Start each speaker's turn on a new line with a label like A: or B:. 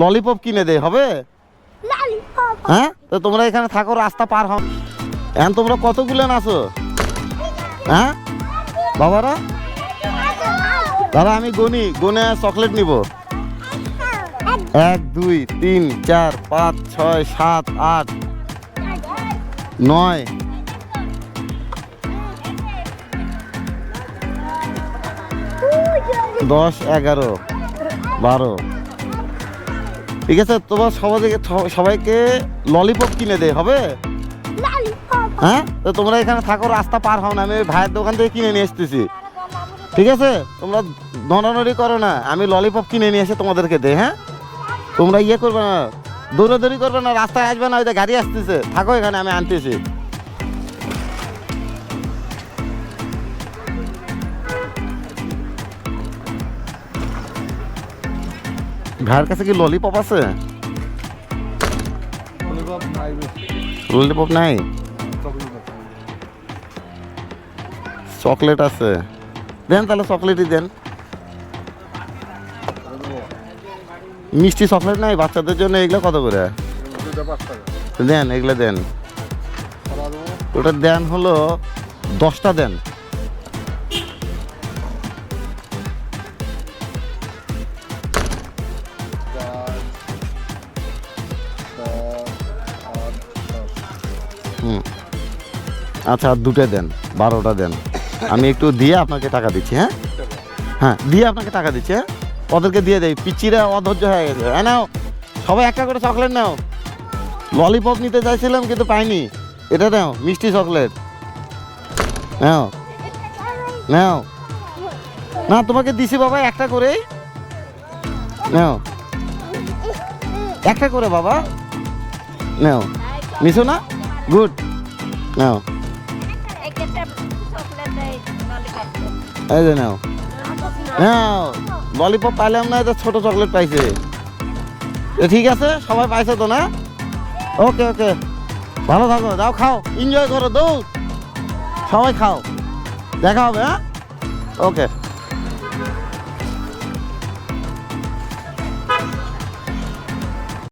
A: lollipop কিনে দে হবে হ্যাঁ তো তোমরা এখানে থাকো রাস্তা পার হও এখন তোমরা কতগুলো আসো হ্যাঁ বাবারা দাদা আমি গনি গনে চকলেট নিব এক দুই তিন চার পাঁচ ছয় সাত আট নয় দশ এগারো বারো ঠিক আছে তোমার সবাইকে সবাইকে ললিপপ কিনে দে হবে হ্যাঁ তো তোমরা এখানে থাকো রাস্তা পার হও না আমি ভাইয়ের দোকান থেকে কিনে নিয়ে এসতেছি ঠিক আছে তোমরা নড়ানড়ি করো না আমি ললিপপ কিনে নিয়ে এসে তোমাদেরকে দে হ্যাঁ তোমরা ইয়ে করবে না দৌড়াদৌড়ি করবে না রাস্তায় আসবে না ওই গাড়ি আসতেছে থাকো এখানে আমি আনতেছি ভাইয়ের কাছে কি ললিপপ আছে ললিপপ নাই চকলেট আছে দেন তাহলে চকলেটই দেন মিষ্টি চকলেট নাই বাচ্চাদের জন্য এগুলো কত করে দেন এগুলো দেন ওটা দেন হলো দশটা দেন হুম আচ্ছা দুটো দেন বারোটা দেন আমি একটু দিয়ে আপনাকে টাকা দিচ্ছি হ্যাঁ হ্যাঁ দিয়ে আপনাকে টাকা দিচ্ছি হ্যাঁ ওদেরকে দিয়ে দেয় পিচিরা অধৈর্য হয়ে গেছে হ্যাঁ নাও সবাই একটা করে চকলেট নাও ললিপপ নিতে চাইছিলাম কিন্তু পাইনি এটা নাও মিষ্টি চকলেট নাও নাও না তোমাকে দিছি বাবা একটা করে নাও একটা করে বাবা নাও মিশো না গুড নাও এই যে নাও নাও ললিপপ পাইলাম না এটা ছোট চকলেট পাইছে তো ঠিক আছে সবাই পাইছে তো না ওকে ওকে ভালো থাকো যাও খাও এনজয় করো দৌ সবাই খাও দেখা হবে হ্যাঁ ওকে